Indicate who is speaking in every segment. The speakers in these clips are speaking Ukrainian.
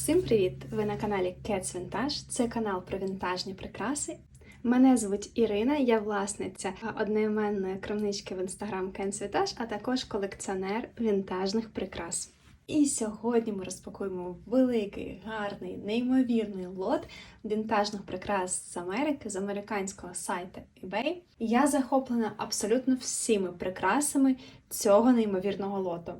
Speaker 1: Всім привіт! Ви на каналі Cats Vintage. Це канал про вінтажні прикраси. Мене звуть Ірина, я власниця одноіменної крамнички в інстаграм Cats Vintage, а також колекціонер вінтажних прикрас. І сьогодні ми розпакуємо великий, гарний, неймовірний лот вінтажних прикрас з Америки, з американського сайту eBay. Я захоплена абсолютно всіми прикрасами цього неймовірного лоту.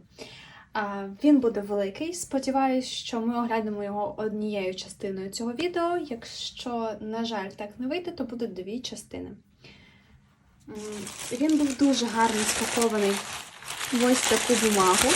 Speaker 1: Він буде великий. Сподіваюсь, що ми оглянемо його однією частиною цього відео. Якщо, на жаль, так не вийде, то будуть дві частини. Він був дуже гарно спакований в ось таку бумагу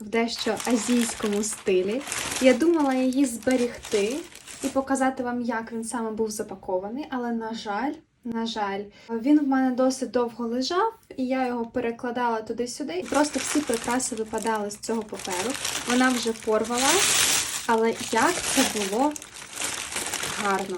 Speaker 1: в дещо азійському стилі. Я думала її зберігти і показати вам, як він саме був запакований, але, на жаль, на жаль, він в мене досить довго лежав, і я його перекладала туди-сюди. І просто всі прикраси випадали з цього паперу. Вона вже порвала, але як це було гарно.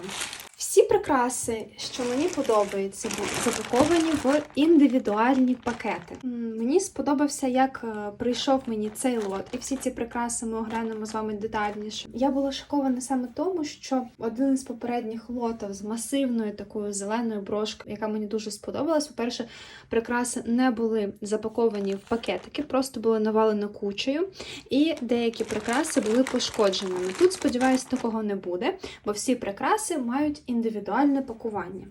Speaker 1: Всі прикраси, що мені подобаються, запаковані в індивідуальні пакети. Мені сподобався, як е, прийшов мені цей лот, і всі ці прикраси ми оглянемо з вами детальніше. Я була шокована саме тому, що один із попередніх лотів з масивною такою зеленою брошкою, яка мені дуже сподобалась. По-перше, прикраси не були запаковані в пакетики, просто були навалено кучею, і деякі прикраси були пошкодженими. Тут, сподіваюся, такого не буде, бо всі прикраси мають індивідуальне пакування.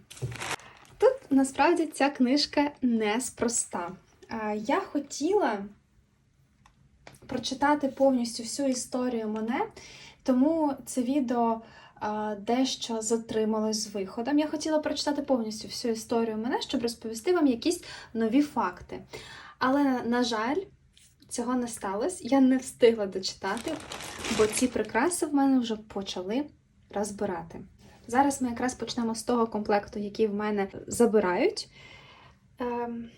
Speaker 1: Тут насправді ця книжка неспроста. Я хотіла прочитати повністю всю історію монет, тому це відео дещо затрималось з виходом. Я хотіла прочитати повністю всю історію монет, щоб розповісти вам якісь нові факти. Але, на жаль, цього не сталося. Я не встигла дочитати, бо ці прикраси в мене вже почали розбирати. Зараз ми якраз почнемо з того комплекту, який в мене забирають. Ем...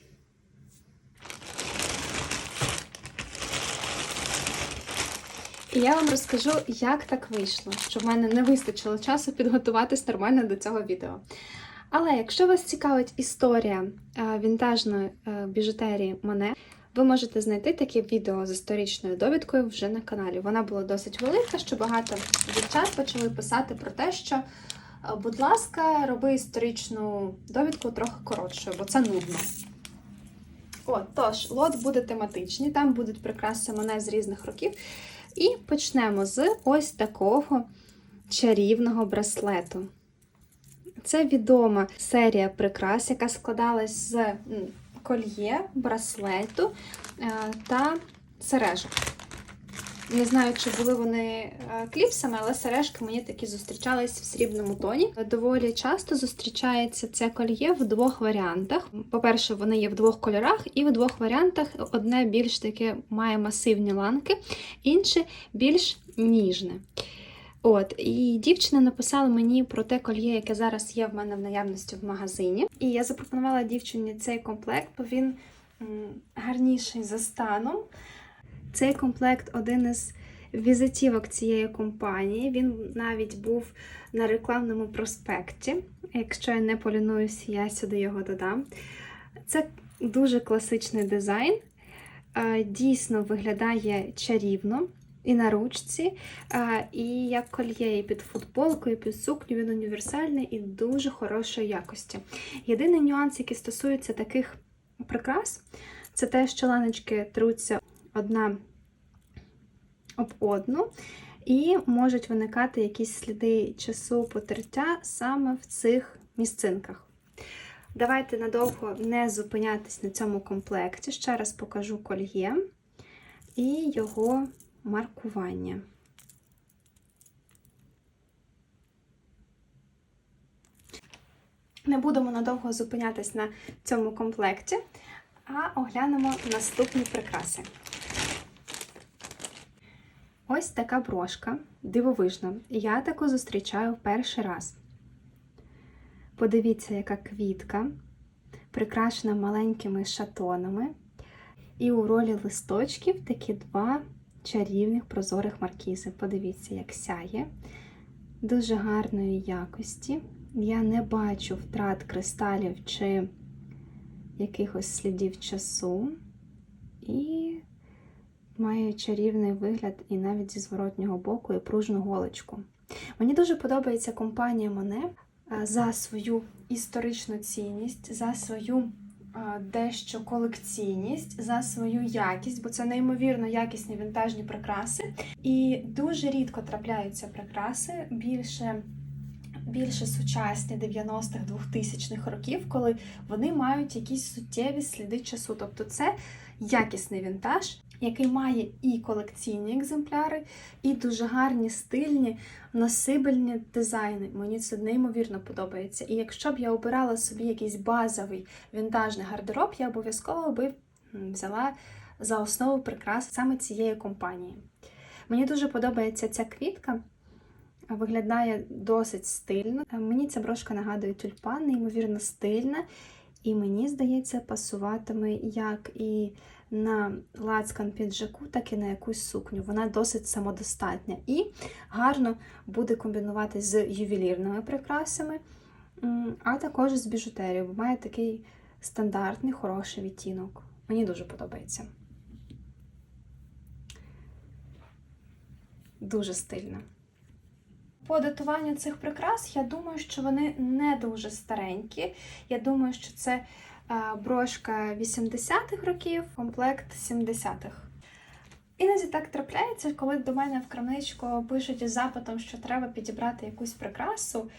Speaker 1: І я вам розкажу, як так вийшло, що в мене не вистачило часу підготуватись нормально до цього відео. Але якщо вас цікавить історія е, вінтажної е, біжутерії Моне, ви можете знайти таке відео з історичною довідкою вже на каналі. Вона була досить велика, що багато дівчат почали писати про те, що, е, будь ласка, роби історичну довідку трохи коротшою, бо це нудно. От, тож, лот буде тематичний, там будуть прикраси мене з різних років. І почнемо з ось такого чарівного браслету. Це відома серія прикрас, яка складалась з кольє, браслету е, та сережок. Не знаю, чи були вони е, кліпсами, але сережки мені такі зустрічались в срібному тоні. Доволі часто зустрічається це кольє в двох варіантах. По-перше, вони є в двох кольорах, і в двох варіантах одне більш таке має масивні ланки, інше більш ніжне. От, і дівчина написала мені про те кольє, яке зараз є в мене в наявності в магазині. І я запропонувала дівчині цей комплект, бо він гарніший за станом. Цей комплект один із візитівок цієї компанії. Він навіть був на рекламному проспекті. Якщо я не полінуюся, я сюди його додам. Це дуже класичний дизайн. Е, Дійсно виглядає чарівно і на ручці, і як кольє і під футболку, і під сукню. Він універсальний і дуже хорошої якості. Єдиний нюанс, який стосується таких прикрас, це те, що ланочки труться одна об одну, і можуть виникати якісь сліди часу потертя саме в цих місцинках. Давайте надовго не зупинятись на цьому комплекті. Ще раз покажу кольє і його маркування. Не будемо надовго зупинятись на цьому комплекті, а оглянемо наступні прикраси. Ось така брошка, дивовижна. Я таку зустрічаю перший раз. Подивіться, яка квітка, прикрашена маленькими шатонами. І у ролі листочків такі два чарівних прозорих маркізи. Подивіться, як сяє. Дуже гарної якості. Я не бачу втрат кристалів чи якихось слідів часу. І Має чарівний вигляд і навіть зі зворотнього боку і пружну голочку. Мені дуже подобається компанія Моне за свою історичну цінність, за свою дещо колекційність, за свою якість, бо це неймовірно якісні вінтажні прикраси. І дуже рідко трапляються прикраси більше. Більше сучасні 90-х 2000-х років, коли вони мають якісь суттєві сліди часу. Тобто це якісний вінтаж, який має і колекційні екземпляри, і дуже гарні, стильні, носибельні дизайни. Мені це неймовірно подобається. І якщо б я обирала собі якийсь базовий вінтажний гардероб, я обов'язково би взяла за основу прикрас саме цієї компанії. Мені дуже подобається ця квітка. Виглядає досить стильно. Мені ця брошка нагадує тюльпан, неймовірно стильна, і мені здається, пасуватиме як і на лацкан піджаку, так і на якусь сукню. Вона досить самодостатня і гарно буде комбінувати з ювелірними прикрасами, а також з біжутерією, бо має такий стандартний хороший відтінок. Мені дуже подобається. Дуже стильно. По датуванню цих прикрас, я думаю, що вони не дуже старенькі. Я думаю, що це е, брошка 80-х років, комплект 70-х. Іноді так трапляється, коли до мене в крамничку пишуть із запитом, що треба підібрати якусь прикрасу,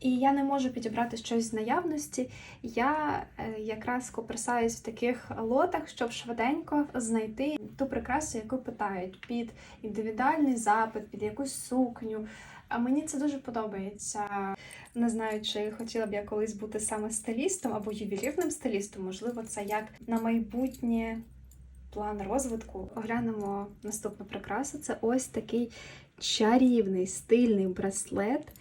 Speaker 1: і я не можу підібрати щось з наявності. Я е, якраз коперсаюсь в таких лотах, щоб швиденько знайти ту прикрасу, яку питають під індивідуальний запит, під якусь сукню. А мені це дуже подобається. Не знаю, чи хотіла б я колись бути саме стилістом або ювелірним стилістом. Можливо, це як на майбутнє план розвитку. Оглянемо наступну прикрасу. Це ось такий чарівний стильний браслет.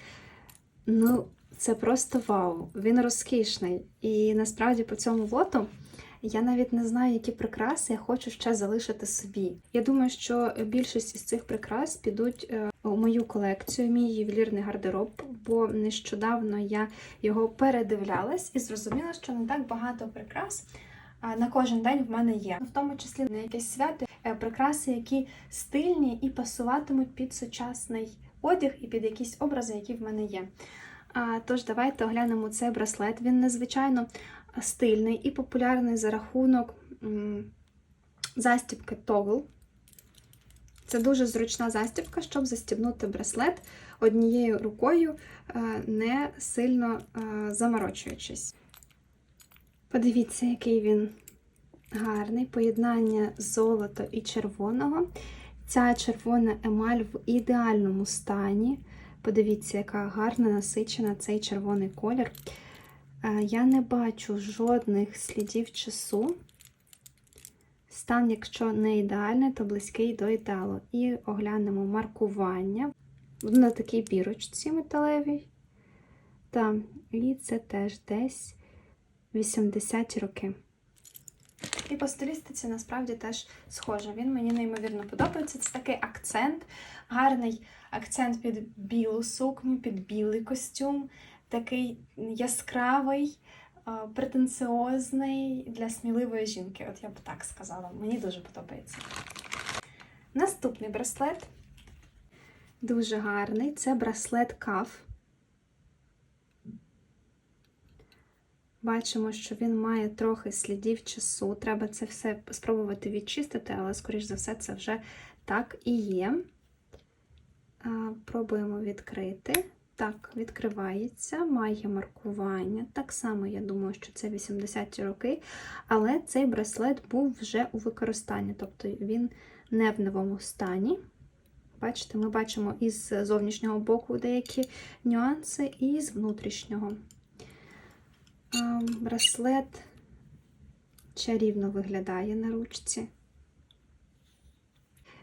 Speaker 1: Ну, це просто вау. Він розкішний. І насправді по цьому лоту я навіть не знаю, які прикраси я хочу ще залишити собі. Я думаю, що більшість із цих прикрас підуть е, мою колекцію, мій ювелірний гардероб, бо нещодавно я його передивлялась і зрозуміла, що не так багато прикрас на кожен день в мене є. В тому числі на якесь свято е, прикраси, які стильні і пасуватимуть під сучасний одяг і під якісь образи, які в мене є. Тож, давайте оглянемо цей браслет. Він надзвичайно стильний і популярний за рахунок застібки Toggle. Це дуже зручна застібка, щоб застібнути браслет однією рукою, е, не сильно е, заморочуючись. Подивіться, який він гарний поєднання золота і червоного. Ця червона емаль в ідеальному стані. Подивіться, яка гарна насичена цей червоний колір. Е, Я не бачу жодних слідів часу. Стан, якщо не ідеальний, то близький до ідеалу. І оглянемо маркування на такій бірочці металевій. Та, і це теж десь 80 роки. І по стилістиці насправді теж схоже. Він мені неймовірно подобається. Це такий акцент, гарний акцент під білу сукню, під білий костюм, такий яскравий, претенціозний для сміливої жінки. От я б так сказала. Мені дуже подобається. Наступний браслет. Дуже гарний. Це браслет каф. Бачимо, що він має трохи слідів часу. Треба це все спробувати відчистити, але, скоріш за все, це вже так і є. Пробуємо відкрити. Так, відкривається, має маркування. Так само, я думаю, що це 80-ті роки, але цей браслет був вже у використанні, тобто він не в новому стані. Бачите, ми бачимо із зовнішнього боку деякі нюанси, і з внутрішнього. Браслет чарівно виглядає на ручці.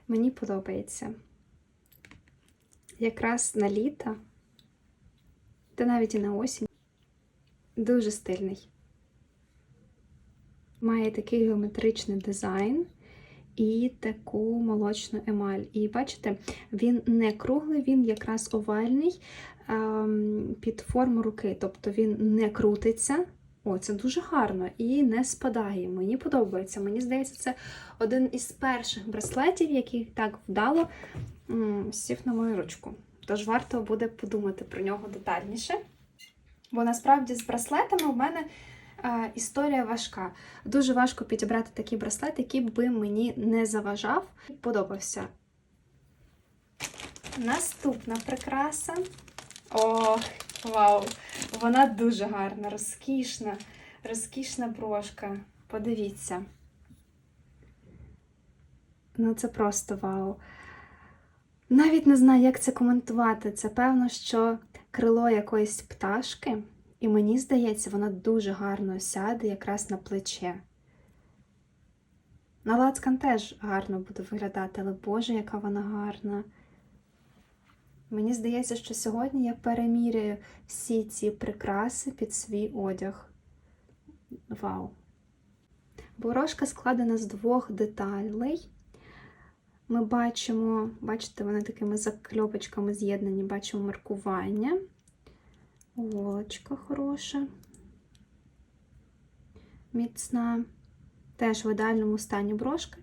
Speaker 1: Мені подобається. Якраз на літо, та навіть і на осінь. Дуже стильний. Має такий геометричний дизайн і таку молочну емаль. І бачите, він не круглий, він якраз овальний ем, під форму руки. Тобто він не крутиться, О, це дуже гарно і не спадає. Мені подобається. Мені здається, це один із перших браслетів, який так вдало сів на мою ручку. Тож варто буде подумати про нього детальніше. Бо насправді з браслетами в мене е, історія важка. Дуже важко підібрати такий браслет, який би мені не заважав і подобався. Наступна прикраса. Ох, вау! Вона дуже гарна, розкішна, розкішна брошка. Подивіться. Ну, це просто вау. Навіть не знаю, як це коментувати. Це певно, що крило якоїсь пташки, і мені здається, вона дуже гарно сяде якраз на плече. На лацкан теж гарно буде виглядати, але Боже, яка вона гарна. Мені здається, що сьогодні я переміряю всі ці прикраси під свій одяг. Вау! Борошка складена з двох деталей. Ми бачимо, бачите, вони такими закльопочками з'єднані, бачимо маркування. Голочка хороша, міцна, теж в ідеальному стані брошка.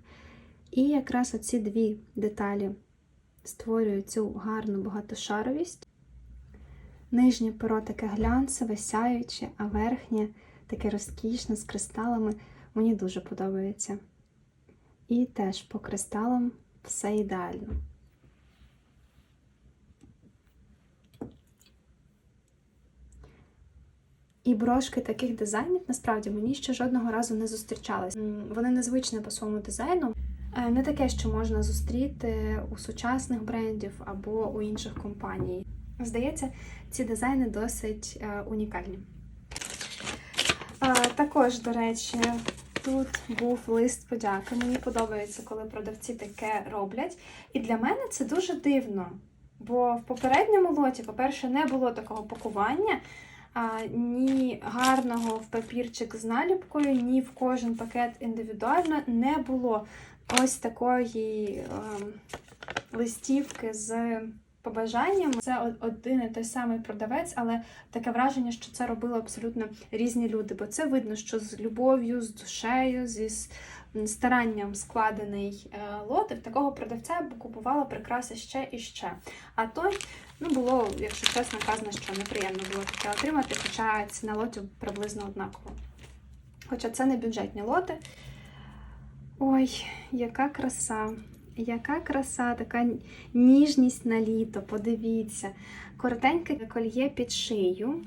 Speaker 1: І якраз оці дві деталі створюють цю гарну багатошаровість. Нижнє перо таке глянцеве, сяюче, а верхнє таке розкішне з кристалами. Мені дуже подобається. І теж по кристалам все ідеально. І брошки таких дизайнів насправді мені ще жодного разу не зустрічались. Вони незвичні по своєму дизайну. Е, Не таке, що можна зустріти у сучасних брендів або у інших компаній. Здається, ці дизайни досить е, унікальні. Також, до речі, тут був лист подяки. Мені подобається, коли продавці таке роблять. І для мене це дуже дивно. Бо в попередньому лоті, по-перше, не було такого пакування, а, ні гарного в папірчик з наліпкою, ні в кожен пакет індивідуально не було ось такої ем, листівки з побажанням. Це один і той самий продавець, але таке враження, що це робили абсолютно різні люди, бо це видно, що з любов'ю, з душею, зі старанням складений е, лот. І в такого продавця купувала прикраси ще і ще. А той, ну було, якщо чесно, казано, що неприємно було таке отримати, хоча ціна лотів приблизно однакова. Хоча це не бюджетні лоти. Ой, яка краса! Яка краса, така ніжність на літо, подивіться. Коротеньке кольє під шию.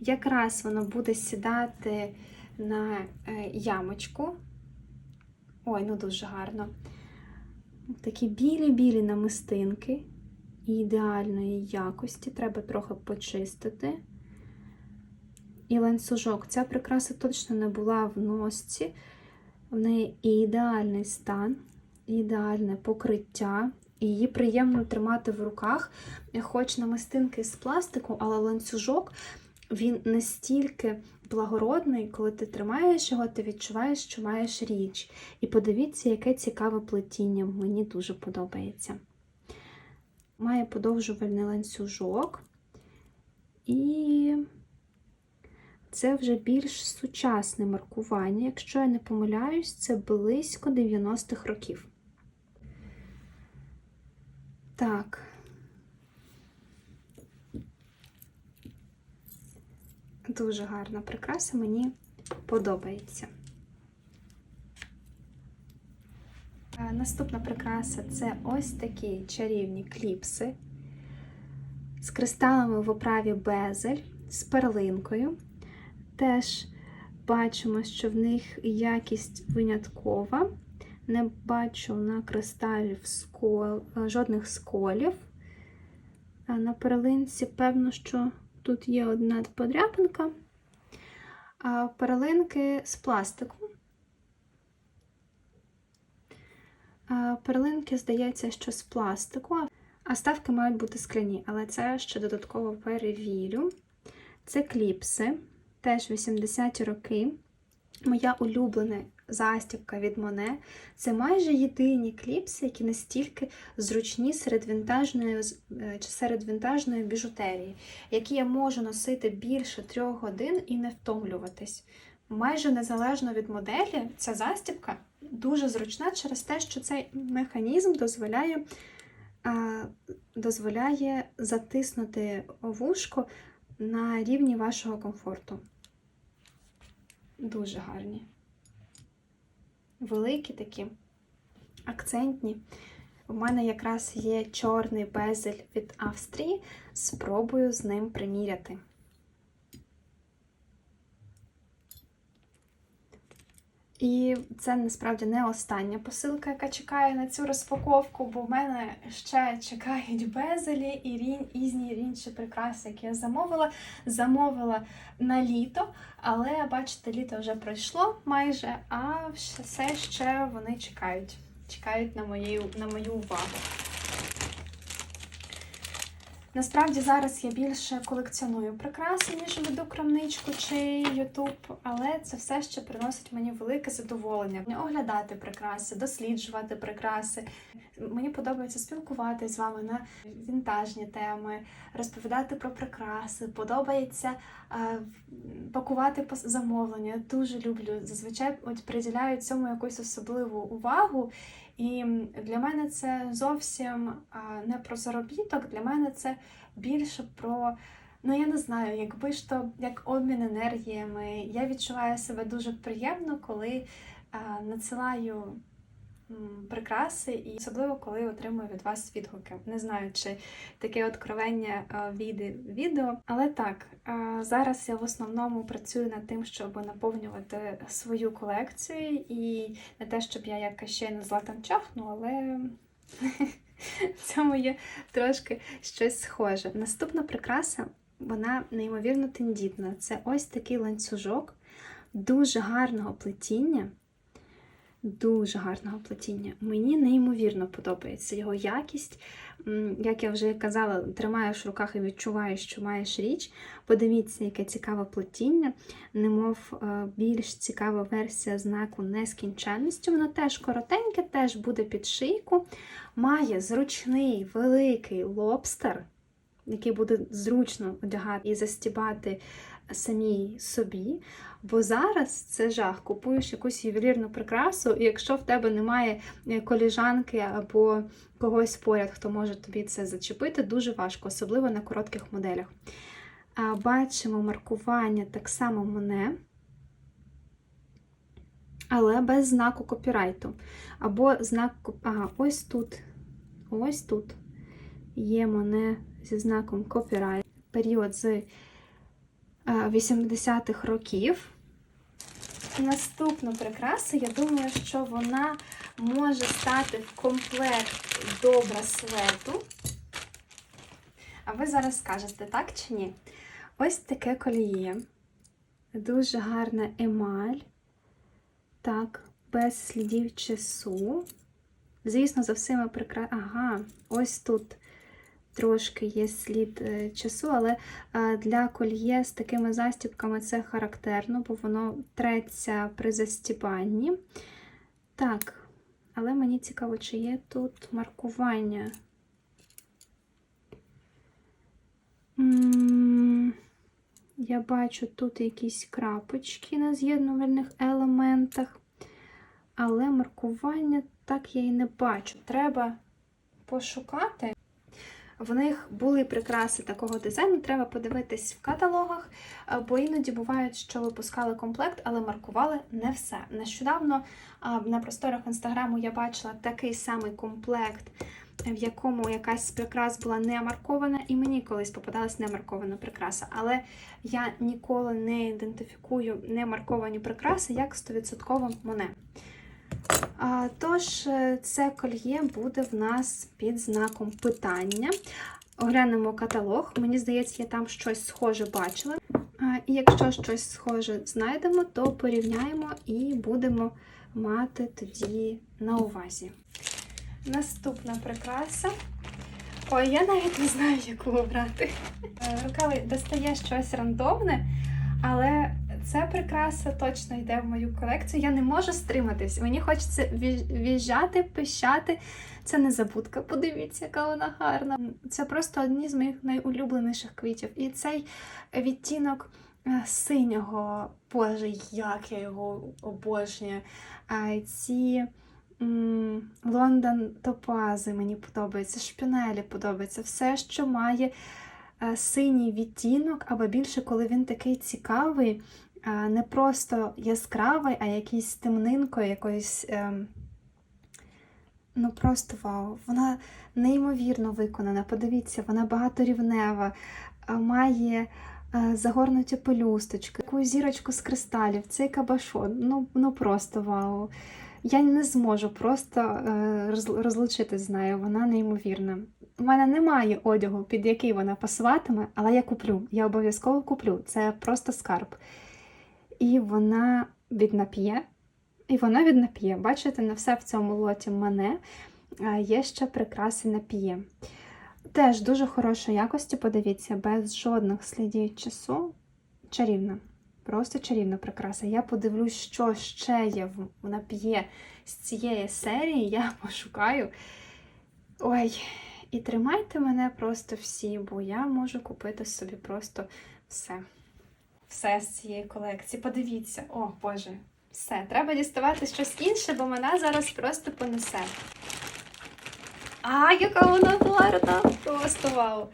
Speaker 1: Якраз воно буде сідати на е, ямочку. Ой, ну дуже гарно. Такі білі-білі намистинки ідеальної якості. Треба трохи почистити. І ланцюжок. Ця прикраса точно не була в носці. В неї ідеальний стан, ідеальне покриття. І її приємно тримати в руках, хоч намистинки з пластику, але ланцюжок він настільки благородний, коли ти тримаєш його, ти відчуваєш, що маєш річ. І подивіться, яке цікаве плетіння. Мені дуже подобається. Має подовжувальний ланцюжок. І це вже більш сучасне маркування. Якщо я не помиляюсь, це близько 90-х років. Так. Дуже гарна прикраса, мені подобається. Е, Наступна прикраса це ось такі чарівні кліпси з кристалами в оправі безель, з перлинкою. Теж бачимо, що в них якість виняткова. Не бачу на кристалів скол, е, жодних сколів. На перлинці, певно, що тут є одна подряпинка. А перлинки з пластику. А перлинки, здається, що з пластику, а ставки мають бути скляні, але це ще додатково перевірю. Це кліпси, теж 80-ті роки. Моя улюблена застібка від Моне це майже єдині кліпси, які настільки зручні серед вінтажної, е, серед вінтажної біжутерії, які я можу носити більше трьох годин і не втомлюватись. Майже незалежно від моделі, ця застібка дуже зручна через те, що цей механізм дозволяє, а, дозволяє затиснути вушко на рівні вашого комфорту. Дуже гарні. Великі такі, акцентні. У мене якраз є чорний безель від Австрії. Спробую з ним приміряти. І це насправді не остання посилка, яка чекає на цю розпаковку, бо в мене ще чекають безелі і рінь, різні рінчі прикраси, які я замовила. Замовила на літо, але бачите, літо вже пройшло майже, а все ще вони чекають. Чекають на мою, на мою увагу. Насправді зараз я більше колекціоную прикраси, ніж веду крамничку чи Ютуб, але це все ще приносить мені велике задоволення. Оглядати прикраси, досліджувати прикраси. Мені подобається спілкуватися з вами на вінтажні теми, розповідати про прикраси. Подобається е, пакувати замовлення. Дуже люблю. Зазвичай от приділяю цьому якусь особливу увагу. І для мене це зовсім не про заробіток, для мене це більше про, ну я не знаю, якби ж то як обмін енергіями. Я відчуваю себе дуже приємно, коли а, надсилаю прикраси, і особливо коли отримую від вас відгуки. Не знаю, чи таке откровення війде відео, але так, зараз я в основному працюю над тим, щоб наповнювати свою колекцію і не те, щоб я як ще не златан чахну, але в цьому є трошки щось схоже. Наступна прикраса, вона неймовірно тендітна. Це ось такий ланцюжок дуже гарного плетіння. Дуже гарного плетіння. Мені неймовірно подобається його якість. Як я вже казала, тримаєш в руках і відчуваєш, що маєш річ. Подивіться, яке цікаве плетіння, немов е, більш цікава версія знаку нескінченності. Воно теж коротеньке, теж буде під шийку. Має зручний великий лобстер, який буде зручно одягати і застібати самій собі. Бо зараз це жах. Купуєш якусь ювелірну прикрасу, і якщо в тебе немає е, коліжанки або когось поряд, хто може тобі це зачепити, дуже важко, особливо на коротких моделях. Бачимо маркування так само мене, але без знаку копірайту. Або знак. Ага, ось тут. Ось тут є мене зі знаком копірайт. Період з 80-х років. Наступну прикрасу, я думаю, що вона може стати в комплект до браслету. А ви зараз скажете, так чи ні? Ось таке коліє. Дуже гарна емаль. Так, без слідів часу. Звісно, за всіма прикра... Ага, ось тут трошки є слід е, часу, але е, для кольє з такими застібками це характерно, бо воно треться при застібанні. Так, але мені цікаво, чи є тут маркування. Я бачу тут якісь крапочки на з'єднувальних елементах, але маркування так я і не бачу. Треба пошукати. В них були прикраси такого дизайну, треба подивитись в каталогах, е, бо іноді бувають, що випускали комплект, але маркували не все. Нещодавно на просторах інстаграму я бачила такий самий комплект, в якому якась прикрас була не маркована, і мені колись попадалась немаркована прикраса. Але я ніколи не ідентифікую немарковані прикраси як 100% моне. Тож, е, це кольє буде в нас під знаком питання. Оглянемо каталог. Мені здається, я там щось схоже бачила. І якщо щось схоже знайдемо, то порівняємо і будемо мати тоді на увазі. Наступна прикраса. Ой, я навіть не знаю, яку обрати. Е, Рукавий достає щось рандомне, але Ця прикраса точно йде в мою колекцію. Я не можу стриматись. Мені хочеться в'їжджати, пищати. Це незабудка. Подивіться, яка вона гарна. Це просто одні з моїх найулюбленіших квітів. І цей відтінок е, синього, боже, як я його обожнюю. Ці Лондон топази мені подобаються, шпінелі подобаються. Все, що має е, синій відтінок, або більше, коли він такий цікавий, не просто яскравий, а якийсь темнинкою, якоюсь. ем, Ну просто вау. Вона неймовірно виконана. Подивіться, вона багаторівнева, має е, загорнуті пелюсточки, таку зірочку з кристалів, цей кабашон. Ну, ну просто вау. Я не зможу просто е, роз- розлучитись з нею. Вона неймовірна. У мене немає одягу, під який вона пасуватиме, але я куплю. Я обов'язково куплю. Це просто скарб. І вона віднап'є. І вона віднап'є. Бачите, не все в цьому лоті мене. Є ще прикраси на п'є. Теж дуже хорошої якості, подивіться, без жодних слідів часу. Чарівна. Просто чарівна прикраса. Я подивлюсь, що ще є в нап'є з цієї серії. Я пошукаю. Ой, і тримайте мене просто всі, бо я можу купити собі просто все. Все з цієї колекції. Подивіться, о Боже, все, треба діставати щось інше, бо мене зараз просто понесе. А, яка вона гарна! Просто вау!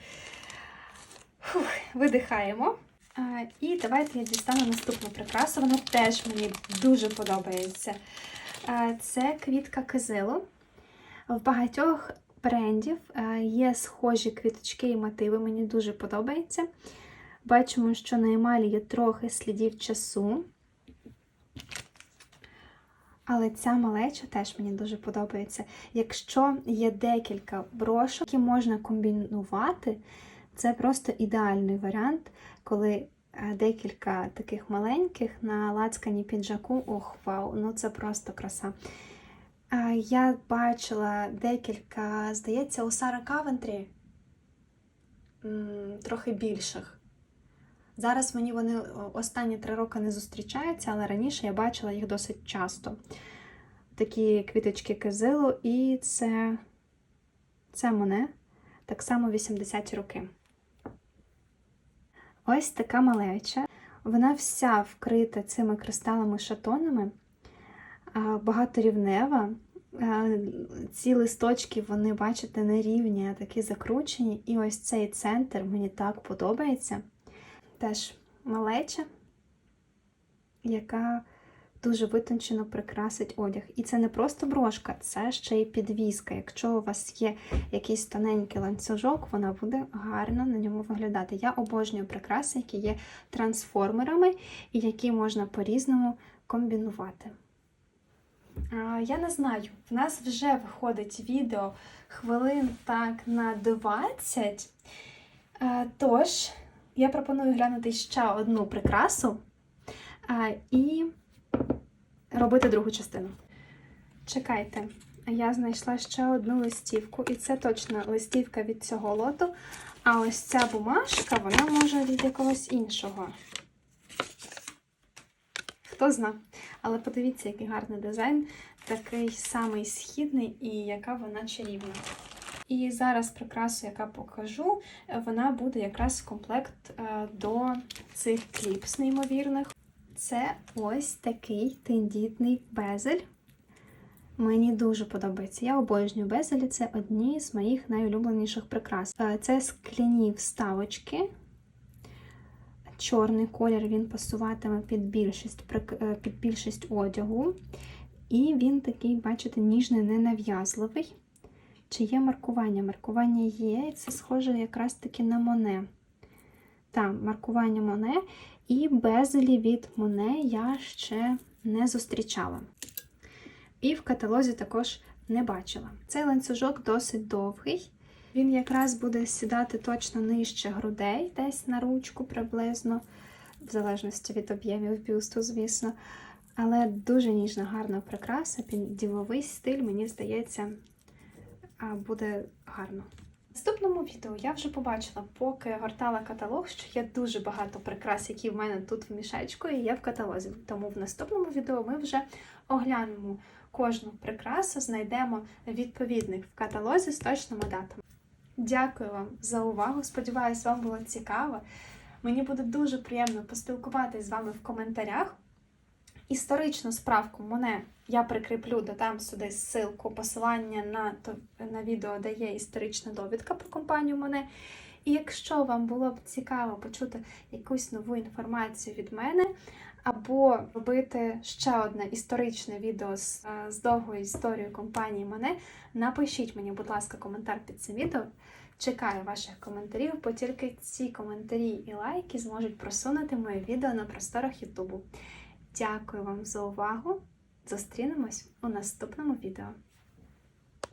Speaker 1: Фух, видихаємо. А, і давайте я дістану наступну прикрасу. Вона теж мені дуже подобається. А, це квітка кизилу. В багатьох брендів є схожі квіточки і мотиви. Мені дуже подобається. Бачимо, що на емалі є трохи слідів часу. Але ця малеча теж мені дуже подобається. Якщо є декілька брошок, які можна комбінувати, це просто ідеальний варіант, коли е, декілька таких маленьких на лацкані піджаку, ох, вау, ну це просто краса. Я бачила декілька, здається, у Сара Кавентрі трохи більших. Зараз мені вони останні три роки не зустрічаються, але раніше я бачила їх досить часто. Такі квіточки кизилу, і це, це мене так само 80-ті роки. Ось така малеча. Вона вся вкрита цими кристалами-шатонами, багаторівнева. Ці листочки, вони, бачите, не рівні, а такі закручені. І ось цей центр мені так подобається теж малеча, яка дуже витончено прикрасить одяг. І це не просто брошка, це ще й підвіска. Якщо у вас є якийсь тоненький ланцюжок, вона буде гарно на ньому виглядати. Я обожнюю прикраси, які є трансформерами і які можна по-різному комбінувати. Я не знаю, в нас вже виходить відео хвилин так на 20. Тож, я пропоную глянути ще одну прикрасу і робити другу частину. Чекайте, я знайшла ще одну листівку, і це точно листівка від цього лоту. А ось ця бумажка, вона може від якогось іншого. Хто зна. Але подивіться, який гарний дизайн, такий самий східний і яка вона чарівна. І зараз прикрасу, яка покажу, е, вона буде якраз комплект е, до цих кліпс неймовірних. Це ось такий тендітний безель. Мені дуже подобається. Я обожнюю безелі, це одні з моїх найулюбленіших прикрас. Е, Це скляні вставочки. Чорний колір він пасуватиме під більшість, під більшість одягу. І він такий, бачите, ніжний, ненав'язливий. Чи є маркування? Маркування є, і це схоже якраз таки на Моне. Так, маркування Моне. І безелі від Моне я ще не зустрічала. І в каталозі також не бачила. Цей ланцюжок досить довгий. Він якраз буде сідати точно нижче грудей, десь на ручку приблизно, в залежності від об'ємів бюсту, звісно. Але дуже ніжна, гарна прикраса, діловий стиль, мені здається, буде гарно. Наступному відео я вже побачила, поки гортала каталог, що є дуже багато прикрас, які в мене тут в мішечку і є в каталозі. Тому в наступному відео ми вже оглянемо кожну прикрасу, знайдемо відповідник в каталозі з точними датами. Дякую вам за увагу. Сподіваюсь, вам було цікаво. Мені буде дуже приємно поспілкуватись з вами в коментарях. Історичну справку мене я прикріплю, додам сюди ссылку, посилання на, то, на відео, де є історична довідка про компанію мене. І якщо вам було б цікаво почути якусь нову інформацію від мене, або робити ще одне історичне відео з, е, з довгою історією компанії мене, напишіть мені, будь ласка, коментар під цим відео. Чекаю ваших коментарів, бо тільки ці коментарі і лайки зможуть просунути моє відео на просторах Ютубу. Дякую вам за увагу! Зустрінемось у наступному відео.